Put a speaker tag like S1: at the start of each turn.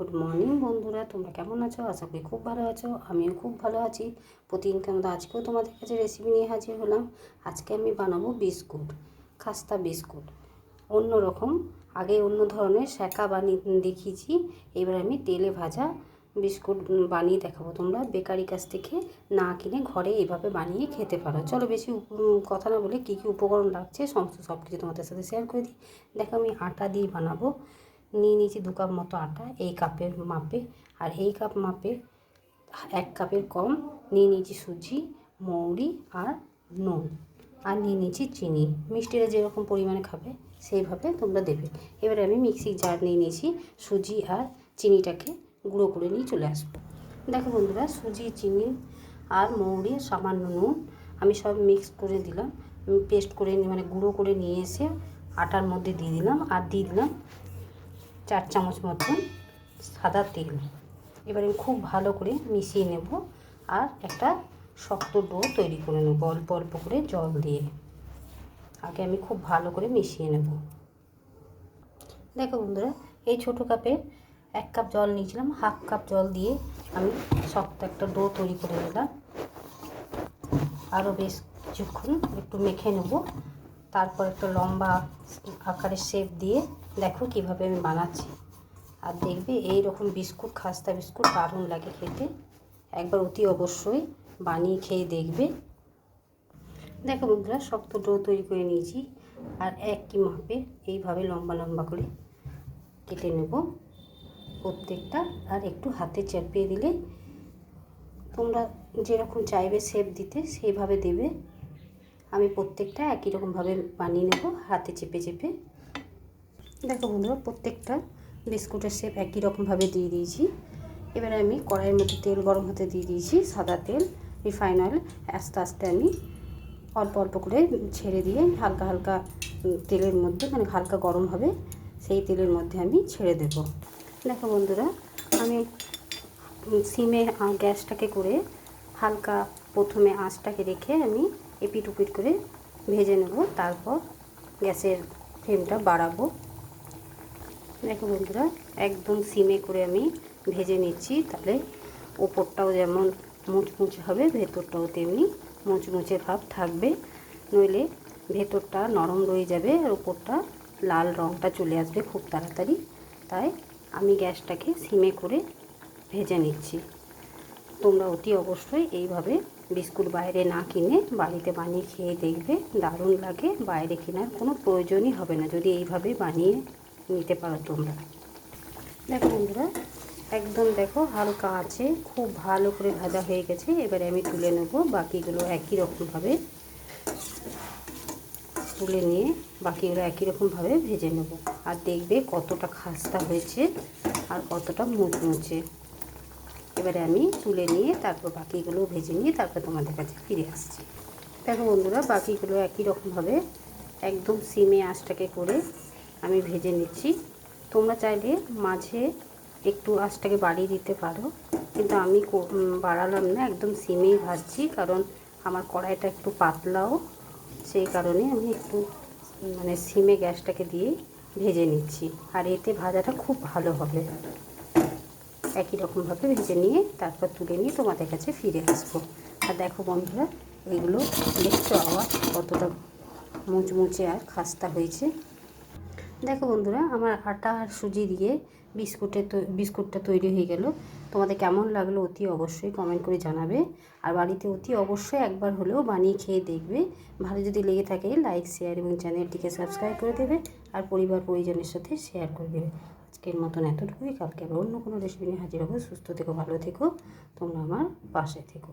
S1: Good morning বন্ধুরা, তোমরা কেমন আছো? আশা করি খুব ভালো আছো। আমিও খুব ভালো আছি। প্রতিদিনকে মতো আজকেও তোমাদের কাছে রেসিপি নিয়ে হাজির হলাম। আজকে আমি বানাবো বিস্কুট, খাস্তা বিস্কুট। অন্য রকম আগে অন্য ধরনের শ্যাকা বানিয়ে দেখিয়েছি। এবার আমি তেলে ভাজা বিস্কুট বানিয়ে দেখাবো তোমরা। বেকারি কাছ থেকে না কিনে ঘরে এইভাবে বানিয়ে খেতে পারো। চলো বেশি কথা না বলে কী কী উপকরণ লাগছে, সমস্ত সব কিছু তোমাদের সাথে শেয়ার করে দিই। দেখো আমি আটা দিয়ে বানাবো। নিয়ে নিয়েছি দু কাপ মতো আটা, এই কাপের মাপে। আর এই কাপ মাপে এক কাপের কম নিয়ে নিয়েছি সুজি, মৌরি আর নুন। আর নিয়ে নিয়েছি চিনি। মিষ্টিটা যেরকম পরিমাণে খাবে, সেইভাবে তোমরা দেবে। এবারে আমি মিক্সি জার নিয়ে নিয়েছি, সুজি আর চিনিটাকে গুঁড়ো করে নিয়ে চলে আসব। দেখো বন্ধুরা, সুজি, চিনি আর মৌরি, সামান্য নুন, আমি সব মিক্স করে দিলাম। পেস্ট করে মানে গুঁড়ো করে নিয়ে এসে আটার মধ্যে দিয়ে দিলাম। আর দিয়ে দিলাম চার চামচ মতন সাদা তেল। এবার আমি খুব ভালো করে মিশিয়ে নেব আর একটা শক্ত ডো তৈরি করে নেব অল্প অল্প করে জল দিয়ে। আগে আমি খুব ভালো করে মিশিয়ে নেব। দেখো বন্ধুরা, এই ছোটো কাপে এক কাপ জল নিয়েছিলাম, হাফ কাপ জল দিয়ে আমি শক্ত একটা ডো তৈরি করে নিলাম। আরও বেশ কিছুক্ষণ একটু মেখে নেব। তারপর একটা লম্বা আকারের শেপ দিয়ে দেখো কীভাবে আমি বানাচ্ছি। আর দেখবে এই রকম বিস্কুট, খাস্তা বিস্কুট দারুণ লাগে খেতে। একবার অতি অবশ্যই বানিয়ে খেয়ে দেখবে। দেখো বন্ধুরা শক্ত ডো তৈরি করে নিয়েছি। আর একই মাপে এইভাবে লম্বা লম্বা করে কেটে নেব প্রত্যেকটা। আর একটু হাতে চেপিয়ে দিলে তোমরা যেরকম চাইবে শেপ দিতে, সেইভাবে দেবে। আমি প্রত্যেকটা একই রকমভাবে বানিয়ে নেব, হাতে চেপে চেপে। দেখো বন্ধুরা, প্রত্যেকটা বিস্কুটের শেপ একই রকমভাবে দিয়ে দিয়েছি। এবারে আমি কড়াইয়ের মধ্যে তেল গরম হতে দিয়ে দিয়েছি, সাদা তেল রিফাইন অয়েল আস্তে আস্তে আমি অল্প অল্প করে ছেড়ে দিয়ে হালকা হালকা তেলের মধ্যে মানে হালকা গরম হবে, সেই তেলের মধ্যে আমি ছেড়ে দেব। দেখো বন্ধুরা, আমি সিমে গ্যাসটাকে করে হালকা প্রথমে আঁচটাকে রেখে আমি এপিট উপিট করে ভেজে নেব, তারপর গ্যাসের ফ্লেমটা বাড়াবো। দেখো বন্ধুরা, একদম সিমে করে আমি ভেজে নিচ্ছি। তাহলে ওপরটাও যেমন মুচমুচে হবে, ভেতরটাও তেমনি মুচমুচে ভাব থাকবে। নইলে ভেতরটা নরম রয়ে যাবে আর ওপরটা লাল রঙটা চলে আসবে খুব তাড়াতাড়ি। তাই আমি গ্যাসটাকে সিমে করে ভেজে নিচ্ছি। তোমরা অতি অবশ্যই এইভাবে বিস্কুট বাইরে না কিনে বাড়িতে বানিয়ে খেয়ে দেখবে, দারুণ লাগে। বাইরে কেনার কোনো প্রয়োজনই হবে না। যদি এইভাবে বানিয়ে নিতে পারো তোমরা। দেখো বন্ধুরা, একদম দেখো হালকা আছে, খুব ভালো করে ভাজা হয়ে গেছে। এবারে আমি তুলে নেব বাকিগুলো একই রকমভাবে। তুলে নিয়ে বাকিগুলো একই রকমভাবে ভেজে নেব। আর দেখবে কতটা খাস্তা হয়েছে আর কতটা মুখ মুচমুচে এবারে আমি তুলে নিয়ে তারপর বাকিগুলো ভেজে নিয়ে তারপর তোমাদের কাছে ফিরে আসছি। দেখো বন্ধুরা, বাকিগুলো একই রকমভাবে একদম সিমে আঁচটাকে করে আমি ভেজে নিচ্ছি। তোমরা চাইলে মাঝে একটু আঁচটাকে বাড়িয়ে দিতে পারো। কিন্তু আমি বাড়ালাম না, একদম সিমেই ভাজছি, কারণ আমার কড়াইটা একটু পাতলাও। সেই কারণে আমি একটু মানে সিমে গ্যাসটাকে দিয়ে ভেজে নিচ্ছি। আর এতে ভাজাটা খুব ভালো হবে। একই রকমভাবে ভেজে নিয়ে তারপর তুলে নিয়ে তোমাদের কাছে ফিরে আসব। আর দেখো বন্ধুরা, এগুলো দেখছ আবার কতটা মুচমুচে আর খাস্তা হয়েছে। দেখো বন্ধুরা, আমার আটা আর সুজি দিয়ে বিস্কুটে বিস্কুটটা তৈরি হয়ে গেল। তোমাদের কেমন লাগল অতি অবশ্যই কমেন্ট করে জানাবে। আর বাড়িতে অতি অবশ্যই একবার হলেও বানিয়ে খেয়ে দেখবে। ভালো যদি লেগে থাকে লাইক শেয়ার এবং চ্যানেলটিকে সাবস্ক্রাইব করে দেবে আর পরিবার পরিজনের সাথে শেয়ার করে দেবে। আজকের মতন এতটুকুই। কালকে আবার অন্য কোনো রেসিপি নিয়ে হাজির হব। সুস্থ থেকো, ভালো থেকো। তোমরা আমার পাশে থেকো।